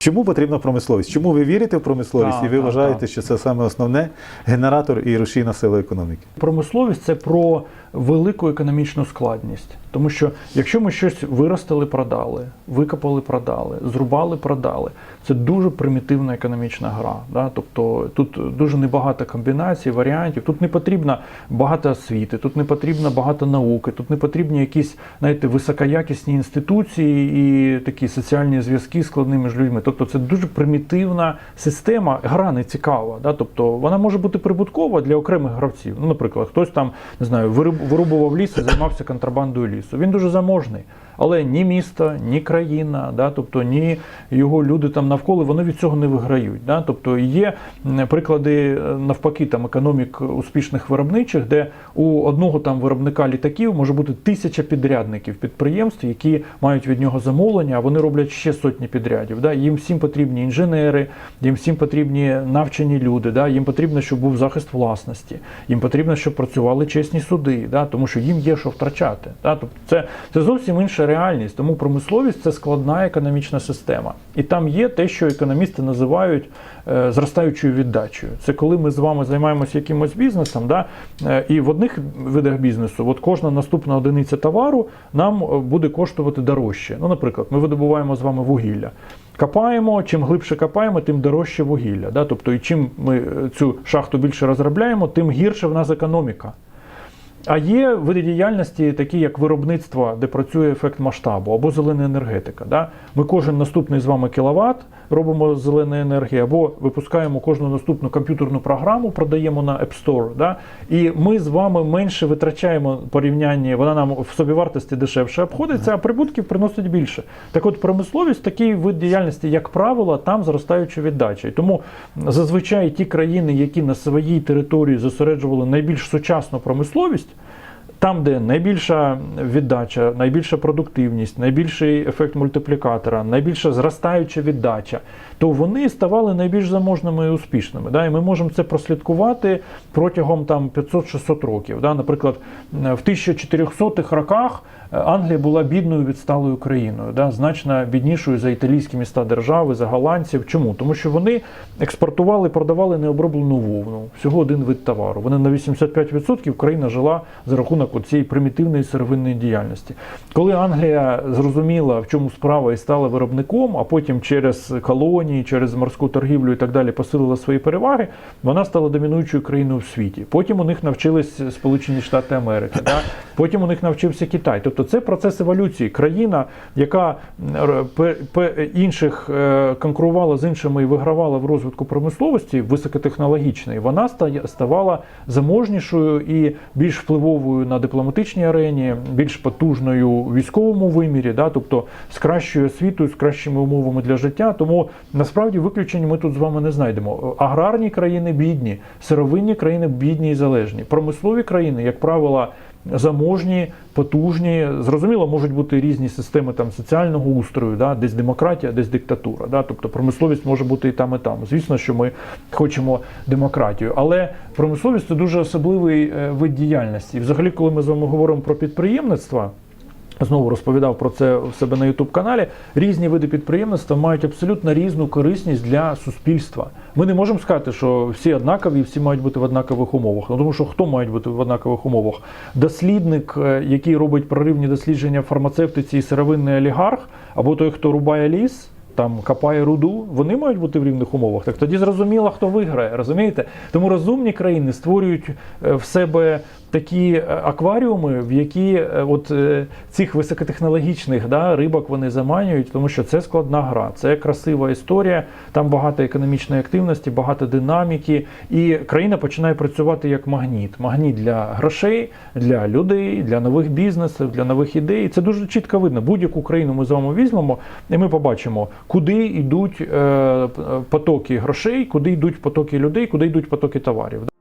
Чому потрібна промисловість? Чому ви вірите в промисловість Так, і ви так, вважаєте, так. що це саме основне генератор і рушійна сила економіки? Промисловість це про велику економічну складність. Тому що якщо ми щось виростили, продали, викопали, продали, зрубали, продали, це дуже примітивна економічна гра. Да? Тобто тут дуже небагато комбінацій, варіантів. Тут не потрібно багато освіти, тут не потрібно багато науки, тут не потрібні якісь знаєте, високоякісні інституції і такі соціальні зв'язки складні між людьми. Тобто це дуже примітивна система, гра не цікава. Да? Тобто вона може бути прибуткова для окремих гравців. Ну, наприклад, хтось там не знаю, вирубував ліс і займався контрабандою лісу. Він дуже заможний. Але ні місто, ні країна, да, тобто ні його люди там навколо, вони від цього не виграють. Да? Тобто є приклади е, навпаки там економік успішних виробничих, де у одного там виробника літаків може бути тисяча підрядників підприємств, які мають від нього замовлення, а вони роблять ще сотні підрядів. Да? Їм всім потрібні інженери, їм всім потрібні навчені люди, да? їм потрібно, щоб був захист власності, їм потрібно, щоб працювали чесні суди, да? тому що їм є що втрачати. Да? Тобто це, це зовсім інша реальність. Тому промисловість це складна економічна система. І там є те, що економісти називають е, зростаючою віддачею. Це коли ми з вами займаємося якимось бізнесом, да? е, і в одних видах бізнесу, от кожна наступна одиниця товару нам е, буде коштувати дорожче. Ну, наприклад, ми видобуваємо з вами вугілля. Копаємо, чим глибше копаємо, тим дорожче вугілля. Да? Тобто, і чим ми цю шахту більше розробляємо, тим гірше в нас економіка. А є види діяльності, такі як виробництво, де працює ефект масштабу, або зелена енергетика. Да? Ми кожен наступний з вами кіловат робимо з зеленої енергії, або випускаємо кожну наступну комп'ютерну програму, продаємо на App Store. Да? І ми з вами менше витрачаємо порівнянні, вона нам в собівартості дешевше обходиться, а прибутків приносить більше. Так от промисловість такий вид діяльності, як правило, там зростаюча віддача. І тому зазвичай ті країни, які на своїй території зосереджували найбільш сучасну промисловість. Там, де найбільша віддача, найбільша продуктивність, найбільший ефект мультиплікатора, найбільша зростаюча віддача, то вони ставали найбільш заможними і успішними. Да? І ми можемо це прослідкувати протягом там 500-600 років. Да? Наприклад, в 1400-х роках е, Англія була бідною відсталою країною, да? значно біднішою за італійські міста держави, за голландців. Чому? Тому що вони експортували, продавали необроблену вовну, всього один вид товару. Вони на 85% країна жила за рахунок цієї примітивної сировинної діяльності. Коли Англія зрозуміла, в чому справа і стала виробником, а потім через колонії, через морську торгівлю і так далі посилила свої переваги, вона стала домінуючою країною в світі. Потім у них навчились Сполучені Штати Америки, да? потім у них навчився Китай. Тобто це процес еволюції. Країна, яка інших е, конкурувала з іншими і вигравала в розвитку промисловості високотехнологічної, вона ставала заможнішою і більш впливовою на дипломатичній арені, більш потужною у військовому вимірі, да, тобто з кращою освітою, з кращими умовами для життя. Тому насправді виключень ми тут з вами не знайдемо. Аграрні країни бідні, сировинні країни бідні і залежні. Промислові країни, як правило, заможні, потужні. Зрозуміло, можуть бути різні системи там соціального устрою, да, десь демократія, десь диктатура. Да, тобто промисловість може бути і там, і там. Звісно, що ми хочемо демократію, але промисловість це дуже особливий е, вид діяльності. І взагалі, коли ми з вами говоримо про підприємництво. Знову розповідав про це в себе на youtube каналі. Різні види підприємництва мають абсолютно різну корисність для суспільства. Ми не можемо сказати, що всі однакові, всі мають бути в однакових умовах. Ну тому що хто має бути в однакових умовах? Дослідник, е, який робить проривні дослідження в фармацевтиці і сировинний олігарх, або той, хто рубає ліс. Там копає руду, вони мають бути в рівних умовах. Так тоді зрозуміло, хто виграє, розумієте? Тому розумні країни створюють е, в себе такі е, акваріуми, в які е, от е, цих високотехнологічних да, рибок вони заманюють, тому що це складна гра, це красива історія, там багато економічної активності, багато динаміки, і країна починає працювати як магніт. Магніт для грошей, для людей, для нових бізнесів, для нових ідей. Це дуже чітко видно. Будь-яку країну ми з вами візьмемо, і ми побачимо, куди йдуть потоки грошей, куди йдуть потоки людей, куди йдуть потоки товарів.